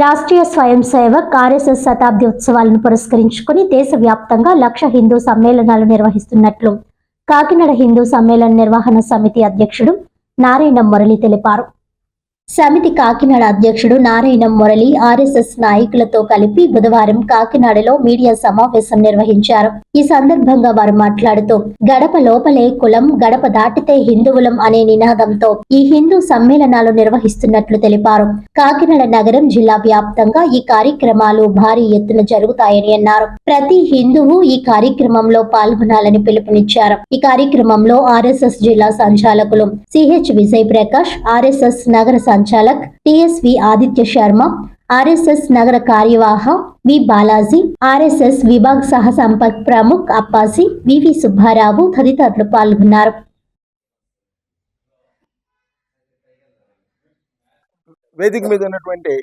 రాష్ట్రీయ స్వయం సేవక్ ఆర్ఎస్ఎస్ శతాబ్ది ఉత్సవాలను పురస్కరించుకుని దేశవ్యాప్తంగా లక్ష హిందూ సమ్మేళనాలు నిర్వహిస్తున్నట్లు కాకినాడ హిందూ సమ్మేళన నిర్వహణ సమితి అధ్యక్షుడు నారాయణ మురళి తెలిపారు. సమితి కాకినాడ అధ్యక్షుడు నారాయణం మురళి ఆర్ఎస్ఎస్ నాయకులతో కలిపి బుధవారం కాకినాడలో మీడియా సమావేశం నిర్వహించారు. ఈ సందర్భంగా వారు మాట్లాడుతూ గడప లోపలే కులం గడప దాటితే హిందువులం అనే నినాదంతో ఈ హిందూ సమ్మేళనాలు నిర్వహిస్తున్నట్లు తెలిపారు. కాకినాడ నగరం జిల్లా వ్యాప్తంగా ఈ కార్యక్రమాలు భారీ ఎత్తున జరుగుతాయని అన్నారు. ప్రతి హిందువు ఈ కార్యక్రమంలో పాల్గొనాలని పిలుపునిచ్చారు. ఈ కార్యక్రమంలో ఆర్ఎస్ఎస్ జిల్లా సంచాలకులు సిహెచ్ విజయ్ ప్రకాష్ ఆర్ఎస్ఎస్ నగర సంచాలక్ టిఎస్వి ఆదిత్య శర్మ ఆర్ఎస్ఎస్ నగర కార్యవాహ వి బాలాజీ ఆర్ఎస్ఎస్ విభాగ్ సహ సంపర్క్ ప్రముఖ్ అప్పాసి వివి సుబ్బారావు తదితరులు పాల్గొన్నారు. వేదిక మీద ఉన్నటువంటి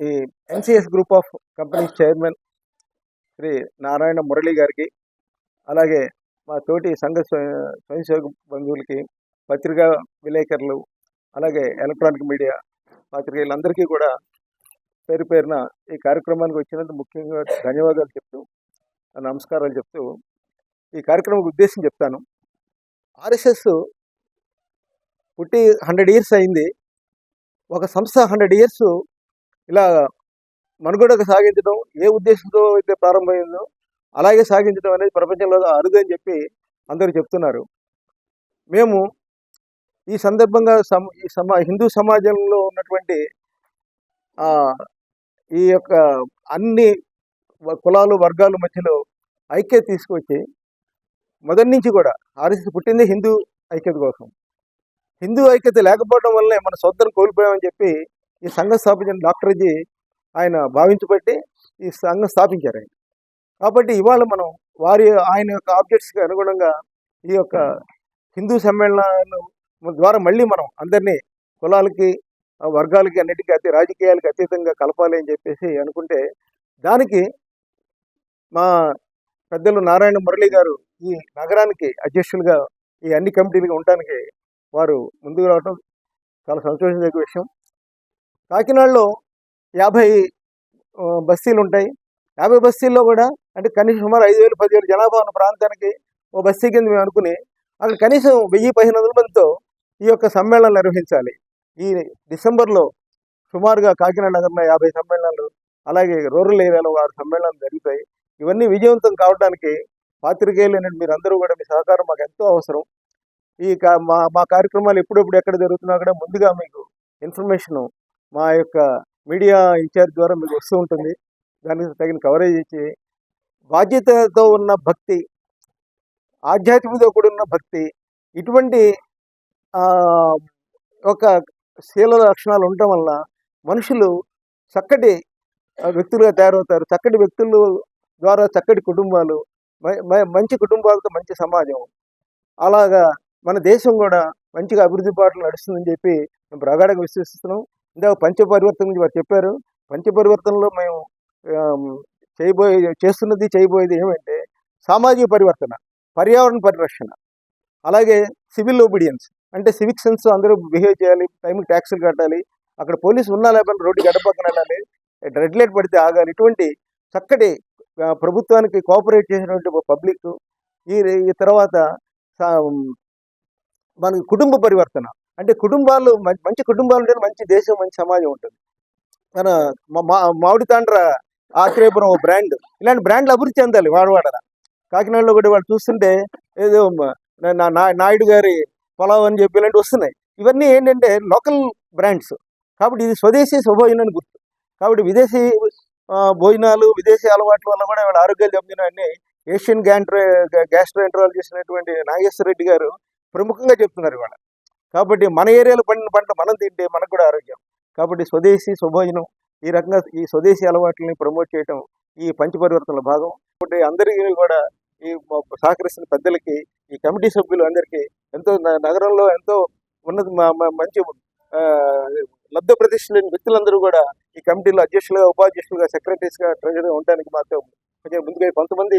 ఈ NCS group of companies chairman Shri Narayana Murali గారికి అలాగే మా తోటి సంఘ స్వయం స్వయంసేవక బంధువులకి పత్రికా విలేకరులు అలాగే ఎలక్ట్రానిక్ మీడియా పాత్రికేయులందరికీ కూడా పేరు పేరున ఈ కార్యక్రమానికి వచ్చినందుకు ముఖ్యంగా ధన్యవాదాలు చెప్తూ నమస్కారాలు చెప్తూ ఈ కార్యక్రమం ఉద్దేశం చెప్తాను. ఆర్ఎస్ఎస్ పుట్టి హండ్రెడ్ ఇయర్స్ అయింది. ఒక సంస్థ హండ్రెడ్ ఇయర్స్ ఇలా మనుగడకు సాగించడం ఏ ఉద్దేశంతో అయితే ప్రారంభమైందో అలాగే సాగించడం అనేది ప్రపంచంలో అరుదు అని చెప్పి అందరూ చెప్తున్నారు. మేము ఈ సందర్భంగా సమ ఈ సమా హిందూ సమాజంలో ఉన్నటువంటి ఈ యొక్క అన్ని వ- కులాలు వర్గాల మధ్యలో ఐక్యత తీసుకొచ్చి మొదటి నుంచి కూడా ఆర్ఎస్ఎస్ పుట్టింది హిందూ ఐక్యత కోసం. హిందూ ఐక్యత లేకపోవడం వల్లనే మన సొంతం కోల్పోయామని చెప్పి ఈ సంఘం స్థాపించిన డాక్టర్జీ ఆయన భావించబట్టి ఈ సంఘం స్థాపించారు ఆయన. కాబట్టి ఇవాళ మనం వారి ఆయన యొక్క ఆబ్జెక్ట్స్కి అనుగుణంగా ఈ యొక్క హిందూ సమ్మేళనాలు ద్వారా మళ్ళీ మనం అందరినీ కులాలకి వర్గాలకి అన్నిటికీ అతి రాజకీయాలకి అతీతంగా కలపాలి అని చెప్పేసి అనుకుంటే దానికి మా పెద్దలు నారాయణ మురళి గారు ఈ నగరానికి అధ్యక్షులుగా ఈ అన్ని కమిటీలుగా ఉండడానికి వారు ముందుకు రావటం చాలా సంతోషించే విషయం. కాకినాడలో యాభై బస్తీలు ఉంటాయి. యాభై బస్తీల్లో కూడా అంటే కనీసం సుమారు ఐదు వేలు పదివేలు జనాభా ఉన్న ప్రాంతానికి ఓ బస్తీ కింద మేము అనుకుని అక్కడ కనీసం వెయ్యి పదిహేను వందల మందితో ఈ యొక్క సమ్మేళనాలు నిర్వహించాలి. ఈ డిసెంబర్లో సుమారుగా కాకినాడ నగరంలో యాభై సమ్మేళనాలు అలాగే రూరల్ ఏరియాలో ఆరు సమ్మేళనాలు జరుగుతాయి ఇవన్నీ విజయవంతం కావడానికి పాత్రికేయులు అనేది మీరు అందరూ కూడా మీ సహకారం మాకు ఎంతో అవసరం. ఈ మా మా కార్యక్రమాలు ఎప్పుడెప్పుడు ఎక్కడ జరుగుతున్నా కూడా ముందుగా మీకు ఇన్ఫర్మేషన్ మా యొక్క మీడియా ఇన్ఛార్జ్ ద్వారా మీకు వస్తూ ఉంటుంది. దానికి తగిన కవరేజ్ ఇచ్చి బాధ్యతతో ఉన్న భక్తి ఆధ్యాత్మికతో కూడిన భక్తి ఇటువంటి ఒక శీల లక్షణాలు ఉండటం వల్ల మనుషులు చక్కటి వ్యక్తులుగా తయారవుతారు. చక్కటి వ్యక్తులు ద్వారా చక్కటి కుటుంబాలు మ- మంచి కుటుంబాలతో మంచి సమాజం. అలాగా మన దేశం కూడా మంచిగా అభివృద్ధి బాటలు నడుస్తుందని చెప్పి మేము ప్రగాఢంగా విశ్వసిస్తున్నాం. ఇందాక పంచపరివర్తన గురించి వారు చెప్పారు. పంచపరివర్తనలో మేము చేయబోయే చేస్తున్నది చేయబోయేది ఏమంటే సామాజిక పరివర్తన పర్యావరణ పరిరక్షణ అలాగే సివిల్ ఒబీడియన్స్. అంటే సివిక్ సెన్స్ అందరూ బిహేవ్ చేయాలి టైంకి ట్యాక్సులు కట్టాలి అక్కడ పోలీసు ఉన్నా లేకపోతే రోడ్డు గడ్డ పక్కన వెళ్ళాలి రెడ్ లైట్ పడితే ఆగాలి. ఇటువంటి చక్కటి ప్రభుత్వానికి కోఆపరేట్ చేసినటువంటి పబ్లిక్ ఈ ఈ తర్వాత మనకి మన కుటుంబ పరివర్తన. అంటే కుటుంబాలు మంచి కుటుంబాలు ఉంటే మంచి దేశం మంచి సమాజం ఉంటుంది. మన మా- మామిడి తాండ్ర ఆశ్రయపురం ఒక బ్రాండ్ ఇలాంటి బ్రాండ్లు అభివృద్ధి చెందాలి వాడవాడన కాకినాడలో కూడా వాళ్ళు చూస్తుంటే ఏదో నా- నా- నాయుడు గారి పొలావ్ అని చెప్పి ఇలాంటివి వస్తున్నాయి. ఇవన్నీ ఏంటంటే లోకల్ బ్రాండ్స్ కాబట్టి ఇది స్వదేశీ స్వభోజనం అని గుర్తు. కాబట్టి విదేశీ భోజనాలు విదేశీ అలవాట్ల వల్ల కూడా వాళ్ళ ఆరోగ్యాలు చెందినవన్నీ ఏషియన్ గ్యాంట్రో గ్యాస్ట్రోఎంట్రాలజిస్ట్ అయినటువంటి నాగేశ్వర రెడ్డి గారు ప్రముఖంగా చెప్తున్నారు ఇవాళ. కాబట్టి మన ఏరియాలో పండిన పంట మనం తింటే మనకు కూడా ఆరోగ్యం. కాబట్టి స్వదేశీ స్వభోజనం ఈ రకంగా ఈ స్వదేశీ అలవాట్లని ప్రమోట్ చేయటం ఈ పంచపరివర్తనల భాగం. కాబట్టి అందరికీ కూడా ఈ సహకరిస్తున్న పెద్దలకి ఈ కమిటీ సభ్యులు అందరికీ ఎంతో నగరంలో ఎంతో ఉన్నత మంచి ఆ, లబ్ధ లేని వ్యక్తులందరూ కూడా ఈ కమిటీలో అధ్యక్షులుగా ఉపాధ్యక్షులుగా సెక్రటరీస్గా ట్రెజరీగా ఉండడానికి మాత్రం కొంచెం ముందుగా కొంతమంది